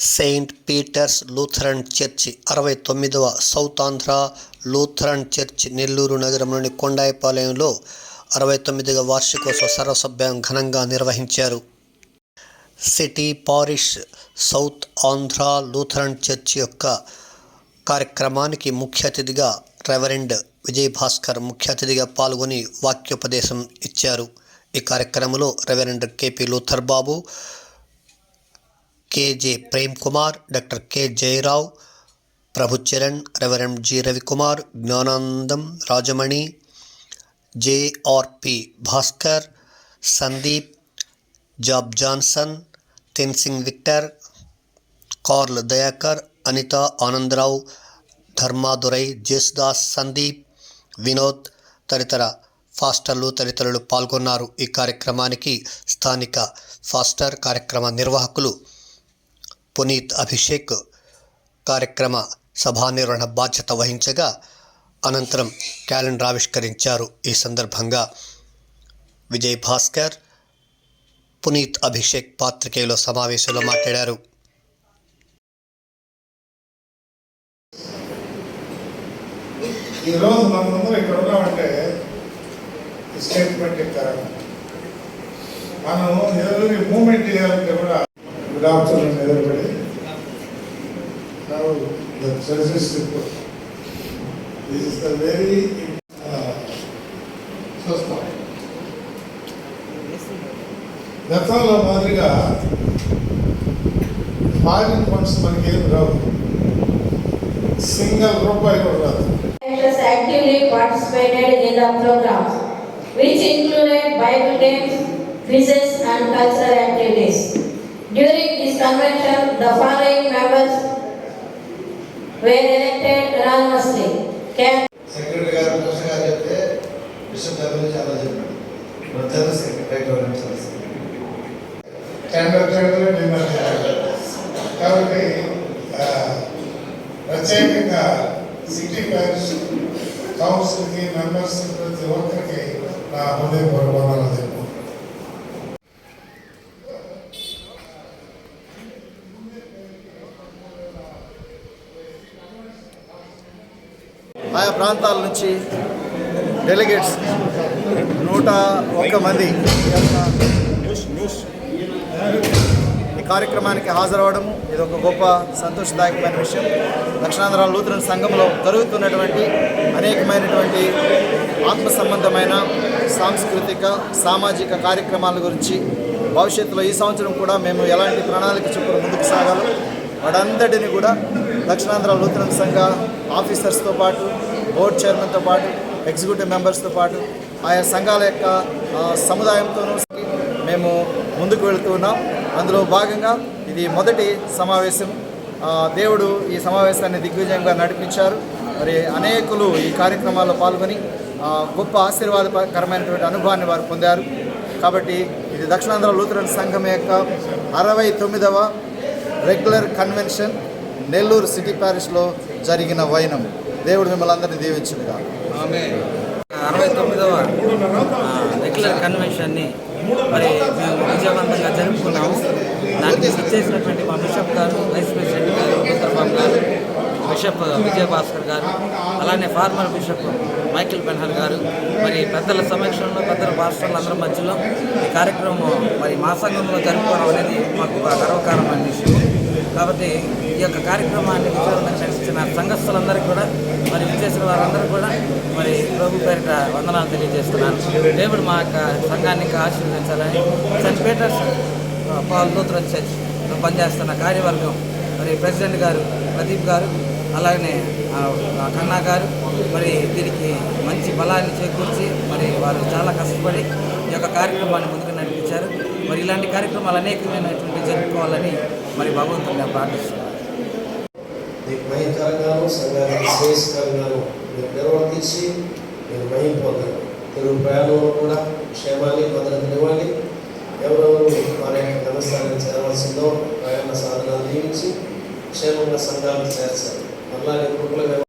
Saint Peter's Lutheran church అరవై తొమ్మిదవ south Andhra Lutheran church Nellore నగరంలోని కొండాయిపాలెంలో అరవై తొమ్మిదిగా వార్షికోత్సవ సర్వసభ్యం ఘనంగా నిర్వహించారు. City parish south Andhra Lutheran church యొక్క కార్యక్రమానికి ముఖ్య అతిథిగా రెవరెండ్ విజయ్ భాస్కర్ ముఖ్య అతిథిగా పాల్గొని వాక్యోపదేశం ఇచ్చారు. ఈ కార్యక్రమంలో reverend K P Luther Babu K J Prem Kumar doctor K. Prabhu Prabhucharan reverend G. Ravikumar Gnanandam Rajamani J R P Bhaskar Sandeep Job Johnson Tensing Victor Karl Dayakar Anitha Anandarao Dharmadurai Jesudas Sandeep Vinod తదితర ఫాస్టర్లు తదితరులు పాల్గొన్నారు. ఈ కార్యక్రమానికి స్థానిక faster కార్యక్రమ నిర్వాహకులు పునీత్ అభిషేక్ కార్యక్రమ సభానిర్వహణ బాధ్యత వహించగా అనంతరం క్యాలెండర్ ఆవిష్కరించారు. ఈ సందర్భంగా విజయ్ భాస్కర్ పునీత్ అభిషేక్ పాత్రికేయుల సమావేశంలో మాట్లాడారు. ఈరోజు మనందరం ఇక్కడ ఉన్నామంటే స్టేట్మెంట్ ఇస్తారు మనం ఎవరి మూమెంట్ చేయాలంటే కూడా గుడ్ ఆఫ్టర్నూన్ ఎదురుపడి దిస్ ఇస్ ద వెరీ చూస్తాం గతంలో మాదిరిగా ఫారిన్ ఫండ్స్ మనకి ఏం రావు సింగల్ రూపాయి కూడా రాదు actively participated in the programs, which included Bible games, quizzes, and cultural activities. During this convention, the following members were elected anonymously. Can secretary గారు కృష్ణ గారు చెప్తే బిషప్ గారి గురించి చాలా చెప్పాడు ఇప్పుడు general secretary government tender tender dinner చేయాలి. కాబట్టి ఆ, ప్రత్యేకంగా సిటీ ప్యారిస్ కౌన్సిల్కి మెంబర్స్ ప్రతి ఒక్కరికి నా హృదయపూర్వక ఆయా ప్రాంతాల నుంచి డెలిగేట్స్ నూట ఒక్క మంది ఈ కార్యక్రమానికి హాజరవడం ఇది ఒక గొప్ప సంతోషదాయకమైన విషయం. దక్షిణాంధ్ర లూథరన్ సంఘంలో జరుగుతున్నటువంటి అనేకమైనటువంటి ఆత్మ సంబంధమైన సాంస్కృతిక సామాజిక కార్యక్రమాల గురించి భవిష్యత్తులో ఈ సంవత్సరం కూడా మేము ఎలాంటి ప్రణాళిక చొప్పున ముందుకు సాగాలో వాటంతటిని కూడా దక్షిణాంధ్ర లూథరన్ సంఘ ఆఫీసర్స్తో పాటు బోర్డు చైర్మన్తో పాటు ఎగ్జిక్యూటివ్ మెంబర్స్తో పాటు ఆయా సంఘాల యొక్క సముదాయంతోనూ మేము ముందుకు వెళుతూ ఉన్నాం. అందులో భాగంగా ఇది మొదటి సమావేశం. దేవుడు ఈ సమావేశాన్ని దిగ్విజయంగా నడిపించారు. మరి అనేకులు ఈ కార్యక్రమాల్లో పాల్గొని గొప్ప ఆశీర్వాదకరమైనటువంటి అనుభవాన్ని వారు పొందారు. కాబట్టి ఇది దక్షిణాంధ్ర లూథరన్ సంఘం యొక్క అరవై తొమ్మిదవ రెగ్యులర్ కన్వెన్షన్. నెల్లూరు సిటీ ప్యారిస్లో జరిగిన వైనం. దేవుడు మిమ్మల్ని అందరినీ దీవించుగా అరవై తొమ్మిదవ రెగ్యులర్ కన్వెన్షన్ని మరి మేము విజయవంతంగా జరుపుకున్నాము. దానికి ఇచ్చేసినటువంటి మా బిషప్ గారు వైస్ ప్రెసిడెంట్ గారు ఉత్తరబాబు గారు బిషప్ విజయభాస్కర్ గారు అలానే ఫార్మర్ బిషప్ మైకిల్ బెన్హర్ గారు మరి పెద్దల సమక్షంలో పెద్దల పాస్టర్ల మధ్యలో ఈ కార్యక్రమం మరి మా సంఘంలో జరుపుకోవడం అనేది మాకు గర్వకారమైన విషయం. కాబట్టి ఈ యొక్క కార్యక్రమాన్ని విజయవంతంగా నడిచిన సంఘస్థులందరికీ కూడా మరి విచ్చేసిన వారందరూ కూడా మరి ప్రభు పేరిట వందనాలు తెలియజేస్తున్నాను. దేవుడు మా యొక్క సంఘాన్ని ఇంకా ఆశీర్వదించాలని Saint Peter's Paul Lutheran church పనిచేస్తున్న కార్యవర్గం మరి ప్రెసిడెంట్ గారు ప్రదీప్ గారు అలాగనే కన్నా గారు మరి దీనికి మంచి బలాన్ని చేకూర్చి మరి వారు చాలా కష్టపడి ఈ యొక్క కార్యక్రమాన్ని ముందుకు నడిపించారు. మరి ఇలాంటి కార్యక్రమాలు అనేకమైనటువంటి జరుపుకోవాలని మరి భగవంతుని నేను ప్రార్థిస్తున్నాను నీకు మహికరంగాను శ్రేయస్కరంగాను మీరు నిర్వర్తించి మీరు మహిం తెలుగు ప్రయాణంలో కూడా క్షేమాన్ని భద్రతనివ్వండి ఎవరెవరు వారి యొక్క గమస్థానం చేరవలసిందో ప్రయాణ సాధనాలు నియమించి క్షేమంగా సంఘాలు చేర్చాలి. మళ్ళా నీ కృపలో